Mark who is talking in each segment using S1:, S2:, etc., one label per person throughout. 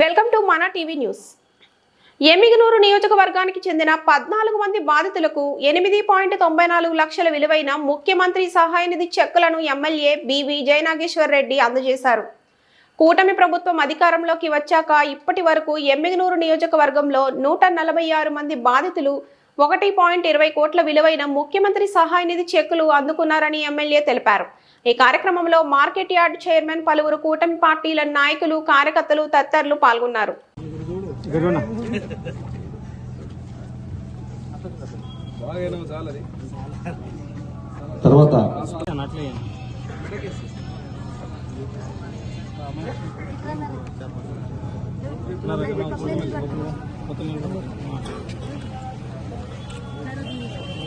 S1: Welcome to మన TV news. Yemmiganur నియోజకవర్గానికి చెందిన పద్నాలుగు మంది బాధితులకు ఎనిమిది పాయింట్ తొంభై నాలుగు లక్షల విలువైన ముఖ్యమంత్రి సహాయ నిధి చెక్కులను ఎమ్మెల్యే బివి జయనాగేశ్వర్ రెడ్డి అందజేశారు. కూటమి ప్రభుత్వం అధికారంలోకి వచ్చాక ఇప్పటి వరకు ఎమ్మిగనూరు నియోజకవర్గంలో నూట నలభై ఆరు మంది బాధితులు ఒకటి పాయింట్ ఇరవై కోట్ల విలువైన ముఖ్యమంత్రి సహాయ నిధి చెక్కులు అందుకున్నారని ఎమ్మెల్యే తెలిపారు. ఈ కార్యక్రమంలో మార్కెట్ యార్డ్ చైర్మన్ పలువురు కూటమి పార్టీల నాయకులు కార్యకర్తలు తదితరులు పాల్గొన్నారు.
S2: తర్వాత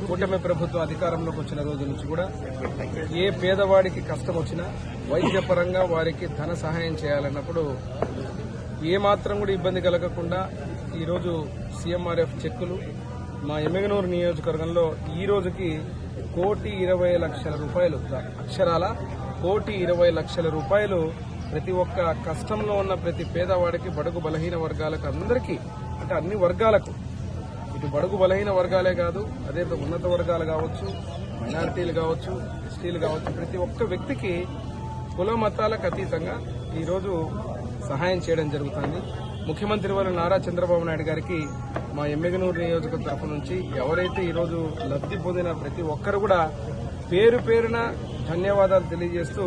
S3: కూటమి ప్రభుత్వం అధికారంలోకి వచ్చిన రోజు నుంచి కూడా ఏ పేదవాడికి కష్టం వచ్చినా వైద్యపరంగా వారికి ధన సహాయం చేయాలన్నప్పుడు ఏమాత్రం కూడా ఇబ్బంది కలగకుండా ఈరోజు సీఎంఆర్ఎఫ్ చెక్కులు మా ఎమ్మెగనూరు నియోజకవర్గంలో ఈ రోజుకి కోటి ఇరవై లక్షల రూపాయలు అక్షరాల కోటి ఇరవై లక్షల రూపాయలు ప్రతి ఒక్క కష్టంలో ఉన్న ప్రతి పేదవాడికి బడుగు బలహీన వర్గాలకు అందరికీ అంటే అన్ని వర్గాలకు ఇటు బడుగు బలహీన వర్గాలే కాదు అదే ఉన్నత వర్గాలు కావచ్చు మైనారిటీలు కావచ్చు ఎస్టీలు కావచ్చు ప్రతి ఒక్క వ్యక్తికి కుల మతాలకు అతీతంగా ఈరోజు సహాయం చేయడం జరుగుతుంది. ముఖ్యమంత్రి వారు నారా చంద్రబాబు నాయుడు గారికి మా ఎమ్మెగనూరు నియోజక తరఫు నుంచి ఎవరైతే ఈరోజు లబ్ధి పొందిన ప్రతి ఒక్కరు కూడా పేరు పేరున ధన్యవాదాలు తెలియజేస్తూ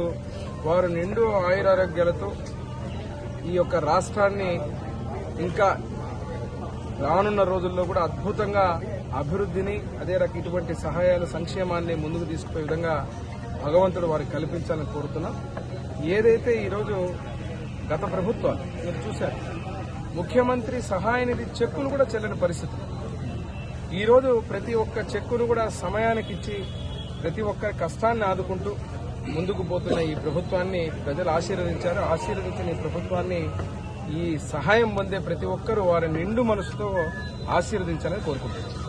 S3: వారు నిండు ఆయురారోగ్యాలతో ఈ యొక్క రాష్ట్రాన్ని ఇంకా రానున్న రోజుల్లో కూడా అద్భుతంగా అభివృద్ధిని అదే రక ఇటువంటి సహాయాలు సంక్షేమాన్ని ముందుకు తీసుకుపోయే విధంగా భగవంతుడు వారికి కల్పించాలని కోరుతున్నాం. ఏదైతే ఈరోజు గత ప్రభుత్వాలు మీరు చూశారు ముఖ్యమంత్రి సహాయ నిధి చెక్కులు కూడా చెల్లని పరిస్థితి. ఈరోజు ప్రతి ఒక్క చెక్కును కూడా సమయానికి ఇచ్చి ప్రతి ఒక్కరి కష్టాన్ని ఆదుకుంటూ ముందుకు పోతున్న ఈ ప్రభుత్వాన్ని ప్రజలు ఆశీర్వదించారు. ఆశీర్వదించిన ఈ ప్రభుత్వాన్ని ఈ సహాయం పొందే ప్రతి ఒక్కరూ వారి నిండు మనసుతో ఆశీర్వదించాలని కోరుకుంటున్నారు